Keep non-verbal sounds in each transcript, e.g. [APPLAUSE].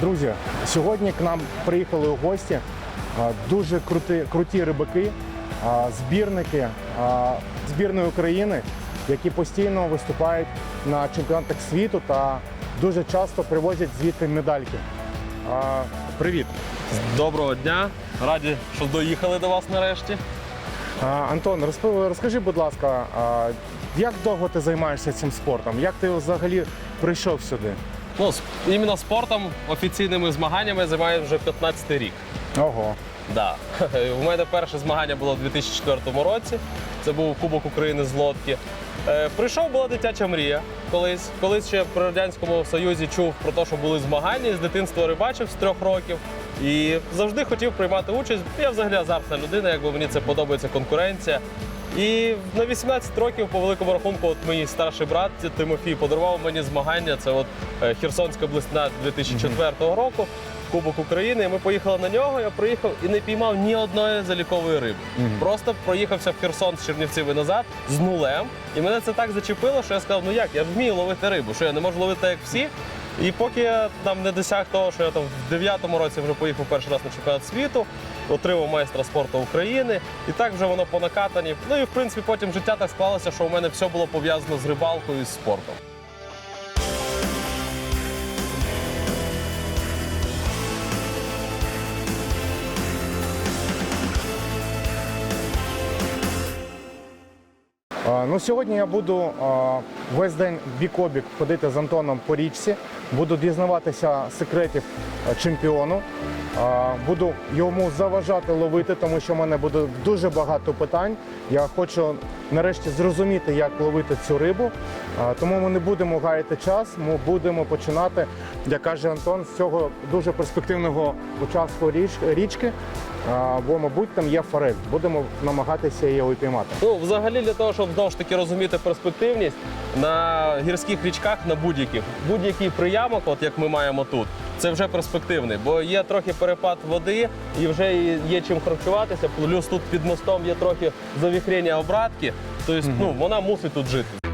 Друзі, сьогодні к нам приїхали у гості дуже круті, круті рибаки, збірники збірної України, які постійно виступають на чемпіонатах світу та дуже часто привозять звідти медальки. Привіт! Доброго дня. Раді, що доїхали до вас нарешті. Антон, розкажи, будь ласка, як довго ти займаєшся цим спортом? Як ти взагалі прийшов сюди? Ну, іменно спортом, офіційними змаганнями займаюся вже 15 рік. Ого. Да. [LAUGHS] У мене перше змагання було у 2004 році. Це був Кубок України з лодки. Е, прийшов, була дитяча мрія колись. Колись ще при Радянському Союзі чув про те, що були змагання, з дитинства рибачив з трьох років. І завжди хотів приймати участь. Я взагалі азартна людина, якби мені це подобається конкуренція. І на 18 років, по великому рахунку, от мій старший брат Тимофій подарував мені змагання. Це от е, Херсонська блесна 2004 року. Кубок України, ми поїхали на нього. Я приїхав і не піймав ні одної залікової риби. Просто проїхався в Херсон з Чернівців і назад з нулем. І мене це так зачепило, що я сказав: ну як, я вмію ловити рибу, що я не можу ловити як всі. І поки я там не досяг того, що я там в 9-му році вже поїхав перший раз на чемпіонат світу, отримав майстра спорту України, і так вже воно по накатані. Ну і в принципі потім життя так склалося, що у мене все було пов'язано з рибалкою і з спортом. Ну, сьогодні я буду весь день бік-обік ходити з Антоном по річці, буду дізнаватися секретів чемпіону. Буду йому заважати ловити, тому що в мене буде дуже багато питань. Я хочу нарешті зрозуміти, як ловити цю рибу. Тому ми не будемо гаяти час. Ми будемо починати, як каже Антон, з цього дуже перспективного участку річ- річки. Бо, мабуть, там є форель. Будемо намагатися її упіймати. Ну, взагалі, для того, щоб знову ж таки розуміти перспективність на гірських річках, на будь-яких, будь-який приямок, от як ми маємо тут, це вже перспективний, бо є трохи перепад води і вже є чим харчуватися. Плюс тут під мостом є трохи завіхрення обратки. Тобто, ну, вона мусить тут жити.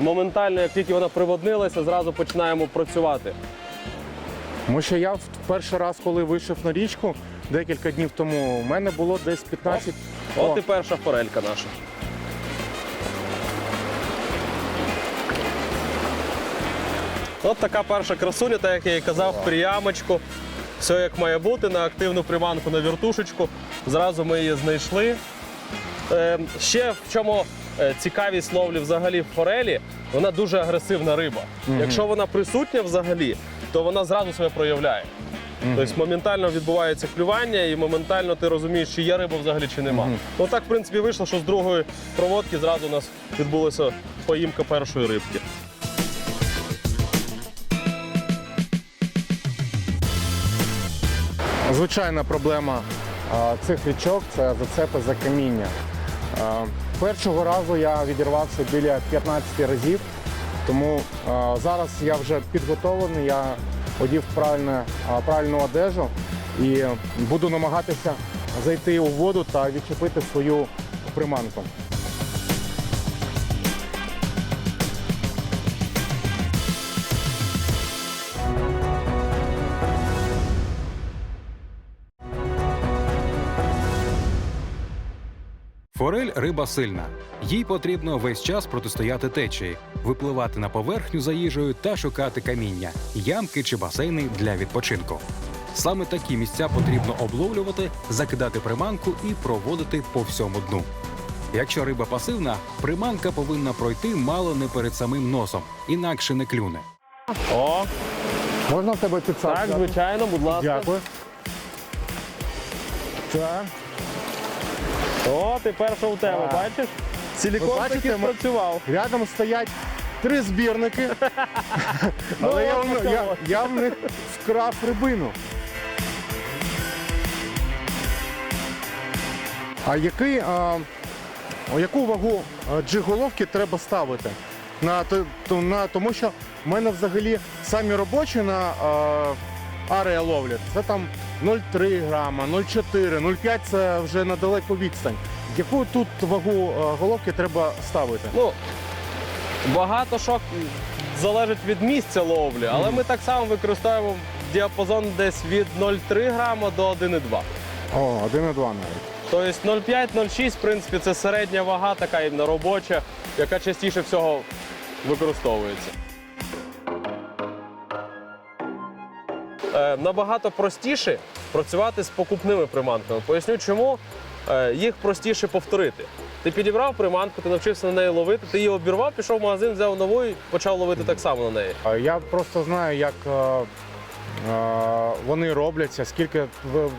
Моментально, як тільки вона приводнилася, зразу починаємо працювати. Тому що я в перший раз, коли вийшов на річку декілька днів тому, у мене було десь 15. От О, і перша форелька наша. От така перша красуня, так як я і казав, приямочку. Все як має бути, на активну приманку на віртушечку. Зразу ми її знайшли. Е, ще в чому цікавість ловлі взагалі в форелі, вона дуже агресивна риба. Якщо вона присутня взагалі, то вона зразу себе проявляє. Тобто моментально відбувається клювання, і моментально ти розумієш, чи є риба взагалі, чи нема. Ну так, в принципі, вийшло, що з другої проводки зразу у нас відбулася поїмка першої рибки. Звичайна проблема а, цих річок це зацепи за каміння. А, Першого разу я відірвався біля 15 разів, тому зараз я вже підготовлений, я одів правильне, правильну одежу і буду намагатися зайти у воду та відчепити свою приманку. Форель риба сильна. Їй потрібно весь час протистояти течії, випливати на поверхню за їжею та шукати каміння, ямки чи басейни для відпочинку. Саме такі місця потрібно обловлювати, закидати приманку і проводити по всьому дну. Якщо риба пасивна, приманка повинна пройти мало не перед самим носом, інакше не клюне. О, Можна в тебе підсадку? так, звичайно, будь ласка. Дякую. Так. О, ти перша у тебе, Так. бачиш? Силікон Ви бачите, таки ми- спрацював. Рядом стоять три збірники, [LAUGHS] але я, в- я, я в них вкрав рибину. А який, а, о, яку вагу а, джиголовки треба ставити? На, то- то- на, тому що У мене взагалі самі робочі на е, арія ловлі. Це там 0,3 грама, 0,4, 0,5 це вже на далеку відстань. Яку тут вагу е, головки треба ставити? Ну, багато що залежить від місця ловлі, але ми так само використовуємо діапазон десь від 0,3 грама до 1,2. О, 1,2 навіть. Тобто 0,5-0,6, в принципі, це середня вага, така іменно робоча, яка частіше всього використовується. Набагато простіше працювати з покупними приманками. Поясню, чому Е, їх простіше повторити. Ти підібрав приманку, ти навчився на неї ловити, ти її обірвав, пішов в магазин, взяв нову і почав ловити так само на неї. Я просто знаю, як е, е, вони робляться, скільки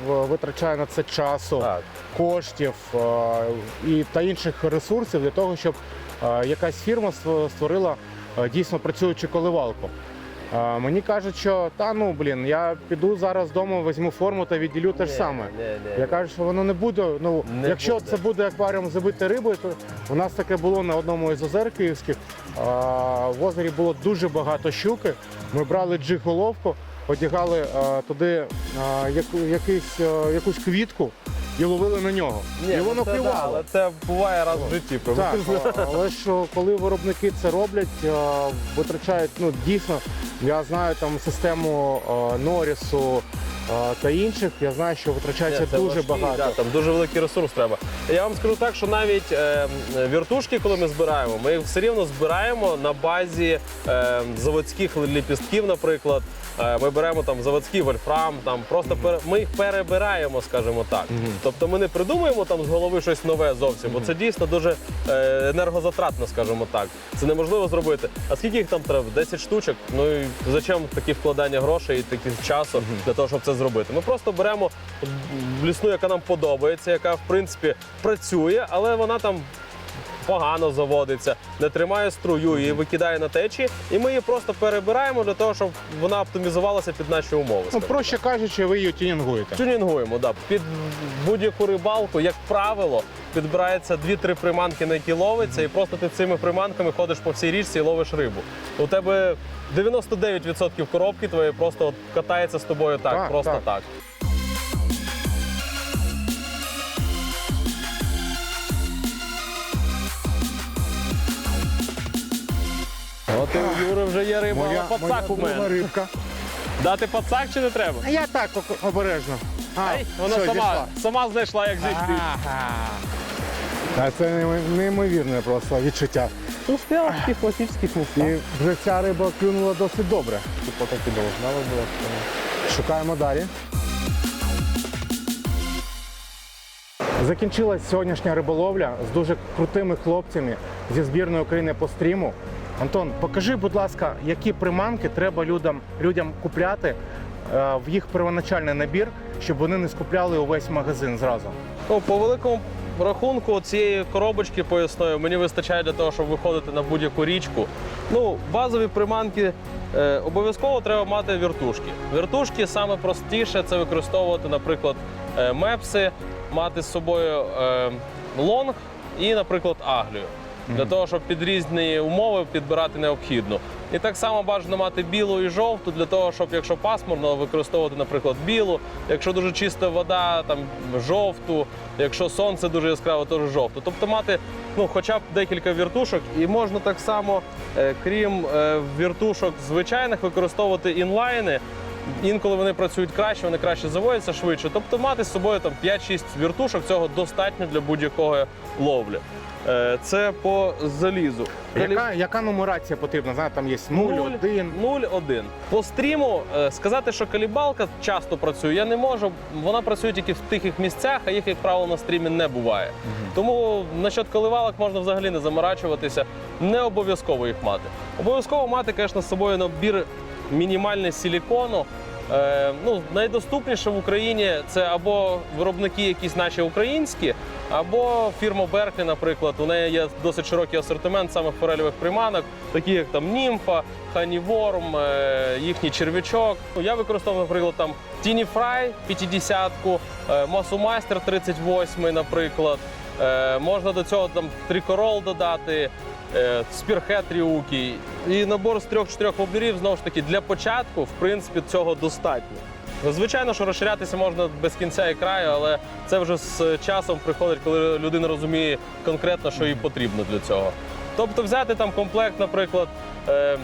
витрачає на це часу, Так. коштів е, і та інших ресурсів для того, щоб е, якась фірма ство- створила е, дійсно працюючу коливалку. Мені кажуть, що та ну блін, я піду зараз вдома, візьму форму та відділю те ж саме. ні, ні, Я кажу, що воно не буде. Ну, Не якщо буде. це буде акваріум забити рибою, то у нас таке було на одному із озер київських. А, в озері було дуже багато щуки. Ми брали джиг-головку, одягали а, туди а, яку, якийсь, а, якусь квітку і ловили на нього. Ні, і ну воно це, да, клювало. але це буває раз в житті. Так, а, [LAUGHS] але що коли виробники це роблять, а, витрачають ну дійсно. Я знаю там систему а, Норісу а, та інших. Я знаю, що витрачається Ні, це дуже важкий, багато. Да, там дуже великий ресурс треба. Я вам скажу так, що навіть е, віртушки, коли ми збираємо, ми їх все рівно збираємо на базі е, заводських ліпістків, наприклад. Е, ми беремо там заводський вольфрам, там просто пере- ми їх перебираємо, скажімо так. Тобто ми не придумуємо там з голови щось нове зовсім, бо це дійсно дуже е, енергозатратно, скажімо так. Це неможливо зробити. А скільки їх там треба? 10 штучок. Ну і зачем такі вкладання грошей і таких часу для того, щоб це зробити? Ми просто беремо лісну, яка нам подобається, яка в принципі працює, але вона там. Погано заводиться, не тримає струю, її викидає на течі, і ми її просто перебираємо для того, щоб вона оптимізувалася під наші умови. Ну, скажімо. проще кажучи, ви її тюнінгуєте. Тюнінгуємо, да. Під будь-яку рибалку, як правило, підбирається 2-3 приманки, на які ловиться, і просто ти цими приманками ходиш по всій річці і ловиш рибу. У тебе 99% коробки твоєї просто от катається з тобою так, Так, просто так. так. От і у Юри вже є риба, Моя, але пацак у друга мене. рибка. Дати пацак чи не треба? А я так ок- обережно. А, Ай, вона все, сама, дійшла. сама знайшла, як зійти. А це неймо- неймовірне просто відчуття. Ну, стояла таких класичних І вже ця риба клюнула досить добре. Типу так і должна була. Шукаємо далі. Закінчилась сьогоднішня риболовля з дуже крутими хлопцями зі збірної України по стріму. Антон, покажи, будь ласка, які приманки треба людям, людям купляти е, в їх первоначальний набір, щоб вони не скупляли увесь магазин зразу. Ну, по великому рахунку цієї коробочки поясної мені вистачає для того, щоб виходити на будь-яку річку. Ну, базові приманки е, обов'язково треба мати віртушки. Віртушки саме простіше це використовувати, наприклад, е, мепси, мати з собою е, лонг і, наприклад, аглію. Для того, щоб під різні умови підбирати необхідно. І так само бажано мати білу і жовту для того, щоб якщо пасмурно, використовувати, наприклад, білу. Якщо дуже чиста вода, там жовту, якщо сонце дуже яскраве, то жовту. Тобто мати ну, хоча б декілька віртушок, і можна так само, е, крім е, віртушок звичайних, використовувати інлайни. Інколи вони працюють краще, вони краще заводяться швидше. Тобто мати з собою там 5-6 віртушок цього достатньо для будь-якого ловлі. Е, Це по залізу. Яка, яка нумерація потрібна? Знаєте, там є 0, 1. 0-1. По стріму е, сказати, що калібалка часто працює, я не можу. Вона працює тільки в тихих місцях, а їх, як правило, на стрімі не буває. Тому насчет коливалок можна взагалі не заморачуватися. Не обов'язково їх мати. Обов'язково мати, звісно, з собою набір мінімальний силікону. Е, ну, найдоступніше в Україні це або виробники якісь наші українські, або фірма Берклі, наприклад. У неї є досить широкий асортимент самих форельових приманок, такі як там Німфа, Ханіворм, е, їхній черв'ячок. Я використовую, наприклад, там Тіні Фрай 50-ку, е, Масу Майстер 38, наприклад. Е, можна до цього там трикорол додати. спірхет тріукій. І набор з трьох-чотирьох воблерів, знову ж таки, для початку, в принципі, цього достатньо. Ну, Звичайно, що розширятися можна без кінця і краю, але це вже з часом приходить, коли людина розуміє конкретно, що їй потрібно для цього. Тобто взяти там комплект, наприклад, е,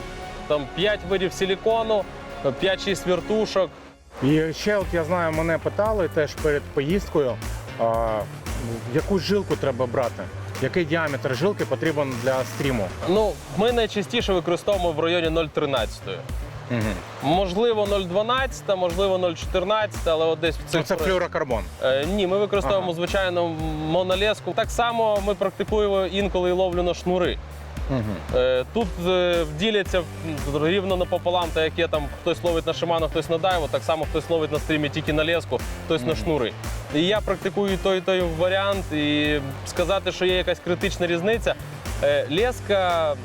там 5 видів силікону, 5-6 вертушок, І ще, от я знаю, мене питали теж перед поїздкою, а, яку жилку треба брати, який діаметр жилки потрібен для стріму. Ну, ми найчастіше використовуємо в районі 0,13. Угу. Можливо, 0,12, можливо, 0,14, але от десь в цих Це при- флюрокарбон. Е, Ні, ми використовуємо Ага. звичайно монолеску. Так само ми практикуємо інколи і ловлю на шнури. Угу. Е, Тут е, діляться рівно напополам, так як є там хтось ловить на шиману, хтось на дайву, так само хтось ловить на стрімі тільки на леску, хтось на шнури. І я практикую той, і той варіант, і сказати, що є якась критична різниця. Е, Леска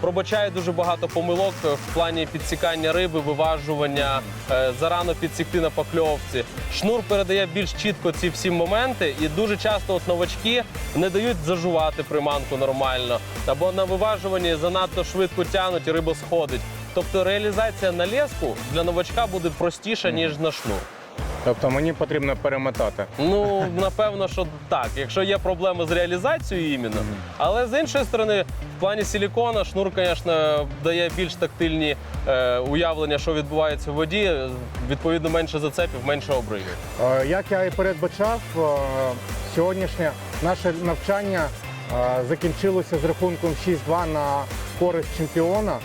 пробачає дуже багато помилок в плані підсікання риби, виважування, е, зарано підсікти на покльовці. Шнур передає більш чітко ці всі моменти, і дуже часто от новачки не дають зажувати приманку нормально, або на виважуванні занадто швидко тянуть і риба сходить. Тобто реалізація на леску для новачка буде простіша, ніж на шнур. Тобто мені потрібно перемотати. Ну, напевно, що так, якщо є проблеми з реалізацією іменно. Але з іншої сторони, в плані силікона шнур, звісно, дає більш тактильні е, уявлення, що відбувається в воді. Відповідно, менше зацепів, менше обривів. Е, Як я і передбачав, е, сьогоднішнє наше навчання е, закінчилося з рахунком 6-2 на користь чемпіона.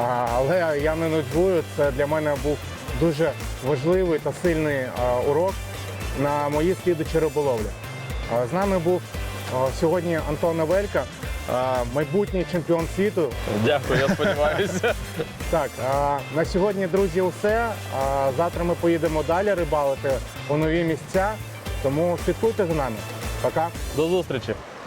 А, Але я не нудьгую, це для мене був дуже важливий та сильний е, урок на моїй слідучій риболовлі. Е, З нами був е, сьогодні Антон Невелька, е, майбутній чемпіон світу, Дякую, я сподіваюся. [LAUGHS] так, на сьогодні, друзі, все. Завтра ми поїдемо далі рибалити у нові місця. Тому слідкуйте за нами. Пока. До зустрічі.